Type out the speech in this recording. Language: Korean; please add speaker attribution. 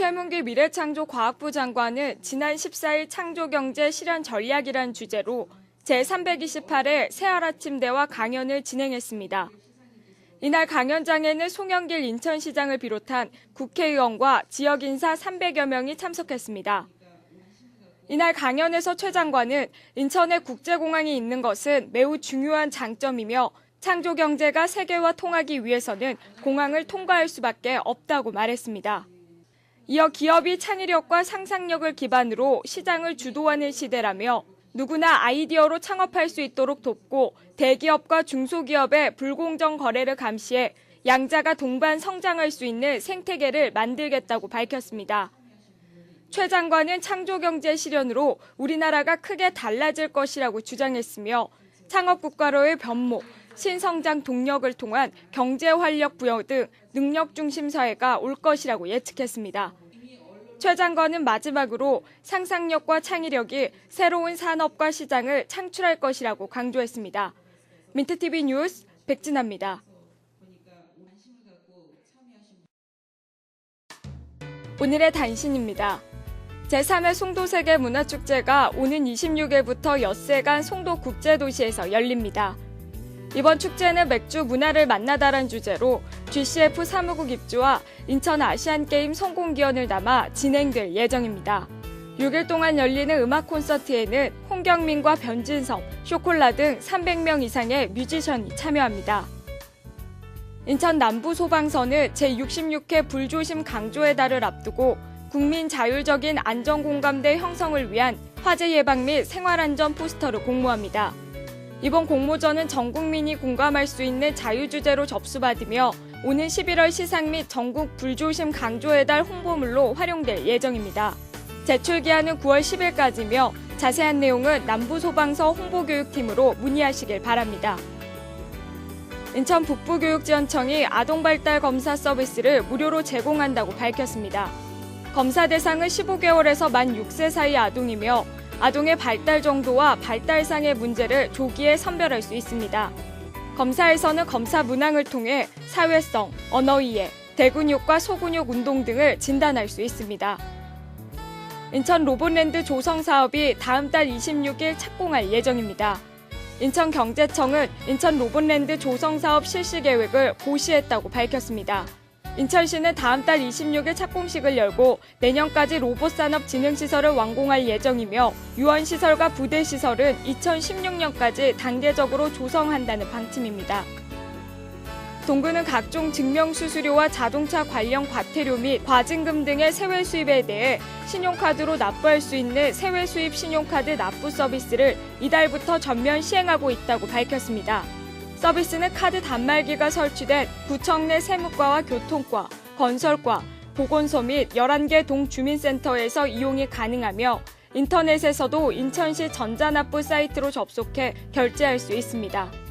Speaker 1: 최문기 미래창조과학부 장관은 지난 14일 창조경제 실현 전략이란 주제로 제328회 새하루침대와 강연을 진행했습니다. 이날 강연장에는 송영길 인천시장을 비롯한 국회의원과 지역 인사 300여 명이 참석했습니다. 이날 강연에서 최 장관은 인천에 국제공항이 있는 것은 매우 중요한 장점이며 창조 경제가 세계와 통하기 위해서는 공항을 통과할 수밖에 없다고 말했습니다. 이어 기업이 창의력과 상상력을 기반으로 시장을 주도하는 시대라며 누구나 아이디어로 창업할 수 있도록 돕고 대기업과 중소기업의 불공정 거래를 감시해 양자가 동반 성장할 수 있는 생태계를 만들겠다고 밝혔습니다. 최 장관은 창조경제 실현으로 우리나라가 크게 달라질 것이라고 주장했으며 창업국가로의 변모, 신성장 동력을 통한 경제 활력 부여 등 능력 중심 사회가 올 것이라고 예측했습니다. 최 장관은 마지막으로 상상력과 창의력이 새로운 산업과 시장을 창출할 것이라고 강조했습니다. 민트TV 뉴스 백진아입니다. 오늘의 단신입니다. 제3회 송도세계 문화축제가 오는 26일부터 엿새간 송도 국제도시에서 열립니다. 이번 축제는 맥주 문화를 만나다란 주제로 GCF 사무국 입주와 인천 아시안게임 성공기원을 담아 진행될 예정입니다. 6일 동안 열리는 음악 콘서트에는 홍경민과 변진섭, 쇼콜라 등 300명 이상의 뮤지션이 참여합니다. 인천 남부소방서는 제66회 불조심 강조의 달을 앞두고 국민 자율적인 안전공감대 형성을 위한 화재 예방 및 생활안전 포스터를 공모합니다. 이번 공모전은 전 국민이 공감할 수 있는 자유주제로 접수받으며 오는 11월 시상 및 전국 불조심 강조의 달 홍보물로 활용될 예정입니다. 제출 기한은 9월 10일까지며 자세한 내용은 남부소방서 홍보교육팀으로 문의하시길 바랍니다. 인천 북부교육지원청이 아동발달 검사 서비스를 무료로 제공한다고 밝혔습니다. 검사 대상은 15개월에서 만 6세 사이 아동이며 아동의 발달 정도와 발달상의 문제를 조기에 선별할 수 있습니다. 검사에서는 검사 문항을 통해 사회성, 언어이해, 대근육과 소근육 운동 등을 진단할 수 있습니다. 인천 로봇랜드 조성 사업이 다음 달 26일 착공할 예정입니다. 인천경제청은 인천 로봇랜드 조성 사업 실시 계획을 고시했다고 밝혔습니다. 인천시는 다음 달 26일 착공식을 열고 내년까지 로봇 산업 진흥 시설을 완공할 예정이며 유원 시설과 부대 시설은 2016년까지 단계적으로 조성한다는 방침입니다. 동구는 각종 증명 수수료와 자동차 관련 과태료 및 과징금 등의 세외 수입에 대해 신용카드로 납부할 수 있는 세외 수입 신용카드 납부 서비스를 이달부터 전면 시행하고 있다고 밝혔습니다. 서비스는 카드 단말기가 설치된 구청 내 세무과와 교통과, 건설과, 보건소 및 11개 동 주민센터에서 이용이 가능하며 인터넷에서도 인천시 전자납부 사이트로 접속해 결제할 수 있습니다.